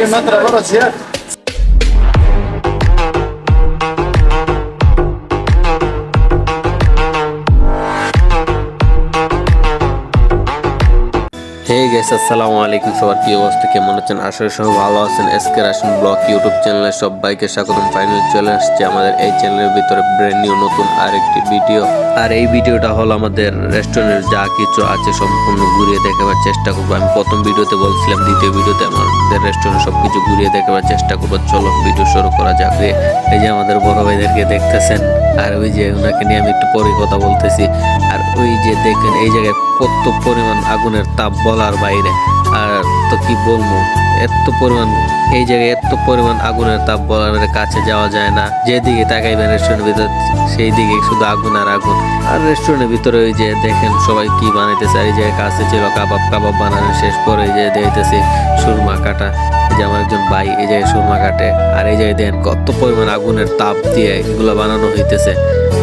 Ahí en otra velocidad. Hey guys আসসালামু আলাইকুম। সবার কি অবস্থা কেমন আছেন? করি সবাই ভালো আছেন। এসকে রাশন ব্লগ ইউটিউব চ্যানেলে সবাইকে স্বাগতম। ফাইনাল চলে আসছে আমাদের এই চ্যানেলের ভিতরে ব্র্যান্ড নিউ নতুন আরেকটি ভিডিও আর এই ভিডিওটা হলো আমাদের রেস্টুরেন্টের যা কিছু আছে সম্পূর্ণ ঘুরিয়ে দেখাবার চেষ্টা করব। আমি প্রথম ভিডিওতে বলছিলাম, দ্বিতীয় ভিডিওতে আমাদের রেস্টুরেন্ট সবকিছু ঘুরিয়ে দেখাবার চেষ্টা করব। চলো ভিডিও শুরু করা যাক এই যে আমাদের বড় ভাইদেরকে দেখতেছেন, আর ওই যে ওনাকে নিয়ে আমি একটু পরে কথা বলতেছি। আর ওই যে দেখেন, এই জায়গায় কত পরিমাণ আগুনের তাপ বলার বাইরে। আর তো কি বলব? এত পরিমাণ, এই জায়গায় এত পরিমাণ আগুনের তাপ বলার কাছে যাওয়া যায় না। যেদিকে তাকাইবেন রেস্টুরেন্টের ভিতর সেই দিকে শুধু আগুন আর আগুন। আর রেস্টুরেন্টের ভিতরে ওই যে দেখেন সবাই কি বানাইতেছে, আর এই জায়গায় কাছে ছিল কাবাব কাবাব বানানো শেষ পরে যে দেখতেছি সুরমা কাটা। যে আমার একজন ভাই এই জায়গায় সুরমা কাটে আর এই জায়গায় দেখেন কত পরিমাণ আগুনের তাপ দিয়ে এগুলো বানানো হইতেছে।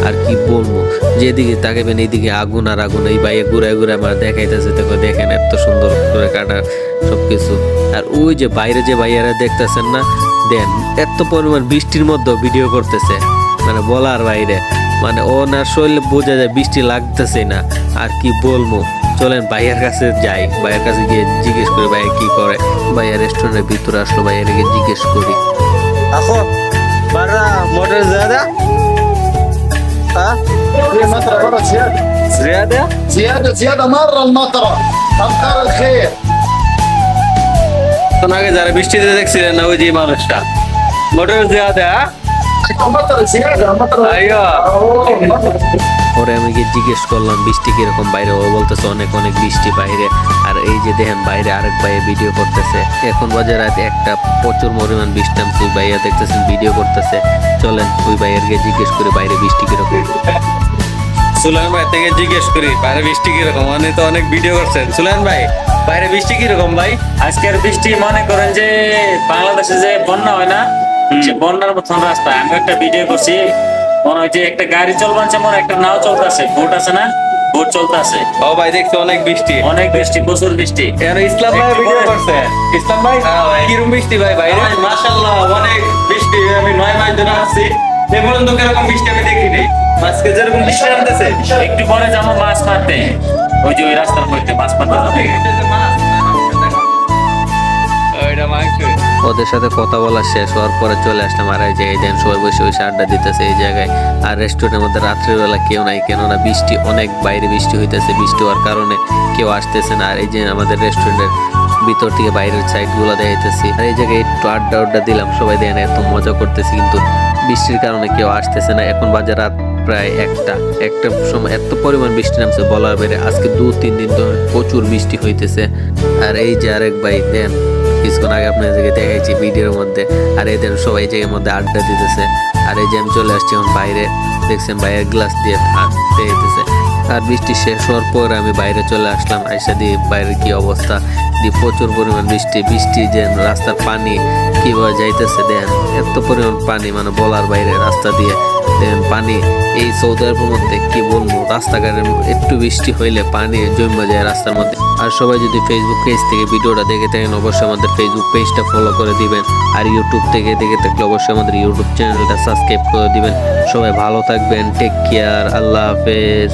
আর কি বলব, যেদিকে তাকাবেন এইদিকে আগুন আর আগুন, এই বাইরে ঘুরে ঘুরে আমার দেখাইতেছে, দেখো, দেখেন এত সুন্দর করে কাটা সবকিছু। আর ওই যে বাইরে যে ভাইয়ারা দেখতেছেন না, দেন এত পরিমাণ বৃষ্টির মধ্যে ভিডিও করতেছে মানে বলার বাইরে। মানে ও না শরীরে বোঝা যায় বৃষ্টি লাগতেছে না আর কি বলবো চলেন ভাইয়ার কাছে যাই ভাইয়ের কাছে গিয়ে জিজ্ঞেস করি ভাইয়া কি করে ভাইয়া রেস্টুরেন্টের ভিতরে আসলো ভাইয়ার গিয়ে জিজ্ঞেস করি اخو برا موتر زيادة ها 3 متر برا زياده زيادة زياده زياده مره المطره امطار الخير তখন আগে যারা বৃষ্টিতে দেখছিলেন না ওই যে মানুষটা মোটর জিয়াদা পরে আমি গিয়ে জিজ্ঞেস করলাম বৃষ্টি কীরকম বাইরে? ও বলতেছে অনেক অনেক বৃষ্টি বাইরে। আর এই যে দেখেন বাইরে আরেক ভাইয়ে ভিডিও করতেছে। এখন বাজে রাত একটা প্রচুর পরিমাণ বৃষ্টি আমি তুই ভাইয়া দেখতেছেন ভিডিও করতেছে। চলেন তুই ভাইয়ের গিয়ে জিজ্ঞেস করে বাইরে বৃষ্টি কীরকম? সুলান ভাই থেকে জিজ্ঞেস করি বাইরে বৃষ্টি কীরকম? মানে তো অনেক ভিডিও করছেন। সুলান ভাই বাইরে বৃষ্টি কীরকম ভাই? আজকের বৃষ্টি মনে করেন যে বাংলাদেশে যে বন্যা হয় না বন্যার মতন রাস্তা। আমি একটা ভিডিও করছি মনে হয় যে একটা গাড়ি চলবানছে মনে একটা নাও চলতেছে। বোট আছে না? বোট চলতেছে। ও ভাই দেখছি অনেক বৃষ্টি। অনেক বৃষ্টি প্রচুর বৃষ্টি। এর ইসলাম ভাই ভিডিও করছে। ইসলাম ভাই হ্যাঁ ভাই। কিরম বৃষ্টি ভাই বাইরে মাশাআল্লাহ অনেক বৃষ্টি। আমি নয় মাস ধরে আসছি। এ পর্যন্ত কীরকম বৃষ্টি আমি দেখিনি। আজকে যেরকম বৃষ্টি নামতেছে। একটু পরে যাব মাছ মারতে। ওই যে ওই রাস্তার মধ্যে মাছ মারতে যাব। ওদের সাথে কথা বলা শেষ হওয়ার পরে চলে আসলাম। আর এই যে এই দেন সবাই বসে বসে আড্ডা দিতেছে এই জায়গায়। আর রেস্টুরেন্টের মধ্যে রাত্রিবেলা কেউ নাই, কেননা বৃষ্টি, অনেক বাইরে বৃষ্টি হইতেছে। বৃষ্টি হওয়ার কারণে কেউ আসতেছে না। আর এই যে আমাদের রেস্টুরেন্টের ভিতর থেকে বাইরের সাইডগুলো দেখাইতেছি। আর এই জায়গায় একটু আড্ডা আড্ডা দিলাম। সবাই দেয় এত মজা করতেছি, কিন্তু বৃষ্টির কারণে কেউ আসতেছে না। এখন বাজে রাত প্রায় একটা। একটা সময় এত পরিমাণ বৃষ্টি নামছে বলার বাইরে। আজকে দু তিন দিন ধরে প্রচুর বৃষ্টি হইতেছে। আর এই যে আরেক ভাই, দেন কিছুক্ষণ আগে আপনাদেরকে দেখাইছি ভিডিওর মধ্যে। আর এদের সবাই জায়গার মধ্যে আড্ডা দিতেছে। আর এই যে আমি চলে আসছি এখন বাইরে। দেখছেন বাইরের গ্লাস দিয়ে দিতেছে আর বৃষ্টি শেষ হওয়ার পর আমি বাইরে চলে আসলাম। আইসা দিয়ে বাইরের কি অবস্থা? দিয়ে প্রচুর পরিমাণ বৃষ্টি। বৃষ্টি যে রাস্তার পানি কীভাবে যাইতেছে দেন এত পরিমাণ পানি মানে বলার বাইরে রাস্তা দিয়ে। পানি, এই সৌদি আরবের মধ্যে কি বলব? রাস্তাঘাটের একটু বৃষ্টি হইলে পানি জমে যায় রাস্তার মধ্যে। আর সবাই যদি ফেসবুক পেজ থেকে ভিডিওটা দেখে থাকেন, অবশ্যই আমাদের ফেসবুক পেজটা ফলো করে দিবেন। আর ইউটিউব থেকে দেখে থাকলে অবশ্যই আমাদের ইউটিউব চ্যানেলটা সাবস্ক্রাইব করে দিবেন। সবাই ভালো থাকবেন টেক কেয়ার আল্লাহ হাফেজ।